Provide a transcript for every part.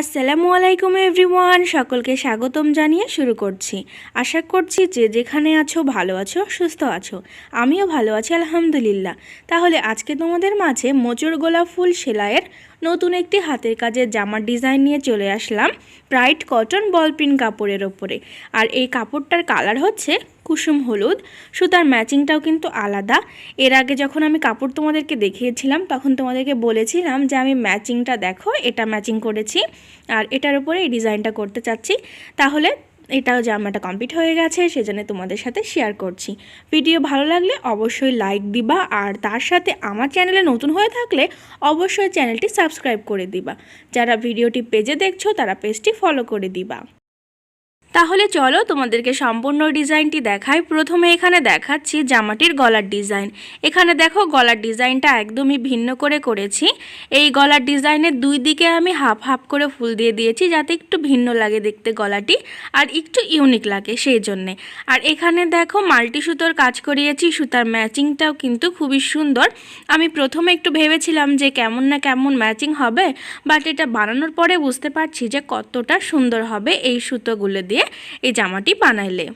আসসালামু আলাইকুম এভরিওয়ান, সকলকে স্বাগতম জানিয়ে শুরু করছি। আশা করছি যে যেখানে আছো ভালো আছো, সুস্থ আছো। আমিও ভালো আছি, আলহামদুলিল্লাহ। তাহলে আজকে তোমাদের মাঝে মোচর গোলাপ ফুল সেলাইয়ের নতুন একটি হাতের কাজের জামার ডিজাইন নিয়ে চলে আসলাম, ব্রাইট কটন বল প্রিন্ট কাপড়ের ওপরে। আর এই কাপড়টার কালার হচ্ছে কুসুম হলুদ। সুতার ম্যাচিংটাও কিন্তু আলাদা। এর আগে যখন আমি কাপড় তোমাদেরকে দেখিয়েছিলাম, তখন তোমাদেরকে বলেছিলাম যে, আমি ম্যাচিংটা দেখো, এটা ম্যাচিং করেছি আর এটার উপরে এই ডিজাইনটা করতে চাচ্ছি। তাহলে এটাও জামাটা কমপ্লিট হয়ে গেছে, সেজন্য তোমাদের সাথে শেয়ার করছি। ভিডিও ভালো লাগলে অবশ্যই লাইক দিবা আর তার সাথে আমার চ্যানেলে নতুন হয়ে থাকলে অবশ্যই চ্যানেলটি সাবস্ক্রাইব করে দিবা। যারা ভিডিওটি পেজে দেখছ, তারা পেজটি ফলো করে দিবা। তাহলে চলো তোমাদেরকে সম্পূর্ণ ডিজাইনটি দেখাই। প্রথমে এখানে দেখাচ্ছি জামাটির গলার ডিজাইন। এখানে দেখো গলার ডিজাইনটা একদমই ভিন্ন করে করেছি। এই গলার ডিজাইনের দুই দিকে আমি হাফ হাফ করে ফুল দিয়ে দিয়েছি যাতে একটু ভিন্ন লাগে দেখতে গলাটি আর একটু ইউনিক লাগে সেই জন্যে। আর এখানে দেখো মাল্টি সুতোর কাজ করিয়েছি, সুতার ম্যাচিংটাও কিন্তু খুবই সুন্দর। আমি প্রথমে একটু ভেবেছিলাম যে কেমন না কেমন ম্যাচিং হবে, বাট এটা বানানোর পরে বুঝতে পারছি যে কতটা সুন্দর হবে এই সুতোগুলো দিয়ে। এই জামাটি বানাইলে।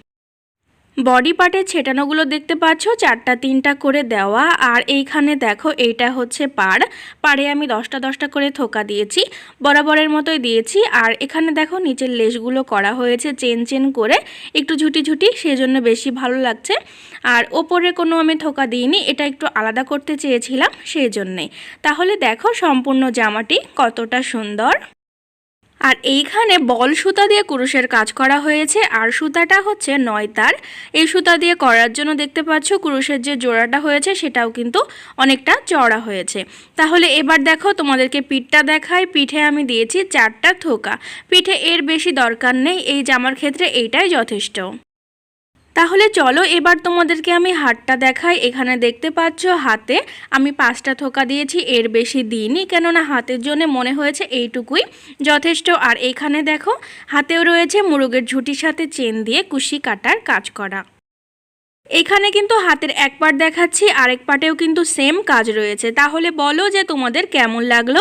বডি পার্টের ছেটানোগুলো দেখতে পাচ্ছ, চারটা তিনটা করে দেওয়া। আর এইখানে দেখো, এইটা হচ্ছে পাড়। পাড়ে আমি দশটা দশটা করে থোকা দিয়েছি, বরাবরের মতোই দিয়েছি। আর এখানে দেখো, নিচের লেসগুলো করা হয়েছে চেন চেন করে। একটু ঝুটি ঝুটি, সেজন্য বেশি ভালো লাগছে। আর ওপরে কোনো আমি থোকা দিইনি, এটা একটু আলাদা করতে চেয়েছিলাম সেই জন্যে তাহলে দেখো, সম্পূর্ণ জামাটি কতটা সুন্দর। আর এইখানে বল সুতা দিয়ে কুরুশের কাজ করা হয়েছে, আর সুতাটা হচ্ছে নয় তার এই সুতা দিয়ে করার জন্য দেখতে পাচ্ছ কুরুশের যে জোড়াটা হয়েছে, সেটাও কিন্তু অনেকটা চড়া হয়েছে। তাহলে এবার দেখো তোমাদেরকে পিঠটা দেখাই। পিঠে আমি দিয়েছি চারটা থোকা। পিঠে এর বেশি দরকার নেই, এই জামার ক্ষেত্রে এইটাই যথেষ্ট। তাহলে চলো এবার তোমাদেরকে আমি হাতটা দেখাই। এখানে দেখতে পাচ্ছ হাতে আমি পাঁচটা থোকা দিয়েছি, এর বেশি দিইনি, কেননা হাতের জন্য মনে হয়েছে এইটুকুই যথেষ্ট। আর এখানে দেখো, হাতেও রয়েছে মুরগের ঝুটির সাথে চেন দিয়ে কুশি কাটার কাজ করা। এখানে কিন্তু হাতের এক পার্ট দেখাচ্ছি, আরেক পার্টেও কিন্তু সেম কাজ রয়েছে। তাহলে বলো যে তোমাদের কেমন লাগল।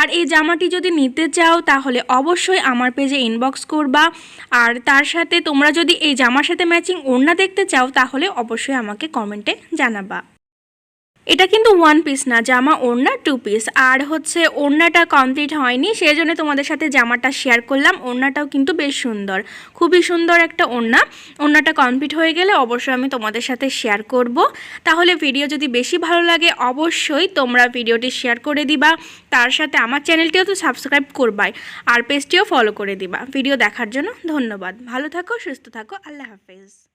আর এই জামাটি যদি নিতে চাও, তাহলে অবশ্যই আমার পেজে ইনবক্স করবা। আর তার সাথে তোমরা যদি এই জামার সাথে ম্যাচিং ওড়না দেখতে চাও, তাহলে অবশ্যই আমাকে কমেন্টে জানাবা। এটা কিন্তু ওয়ান পিস না, জামা ওড়না টু পিস আর হচ্ছে ওড়নাটা কমপ্লিট হয়নি সেই জন্য তোমাদের সাথে জামাটা শেয়ার করলাম। ওড়নাটাও কিন্তু বেশ সুন্দর, খুবই সুন্দর একটা ওড়না। ওড়নাটা কমপ্লিট হয়ে গেলে অবশ্যই আমি তোমাদের সাথে শেয়ার করব। তাহলে ভিডিও যদি বেশি ভালো লাগে, অবশ্যই তোমরা ভিডিওটি শেয়ার করে দিবা। তার সাথে আমার চ্যানেলটিও তো সাবস্ক্রাইব করবাই, আর পেজটিও ফলো করে দিবা। ভিডিও দেখার জন্য ধন্যবাদ। ভালো থাকো, সুস্থ থাকো, আল্লাহ হাফেজ।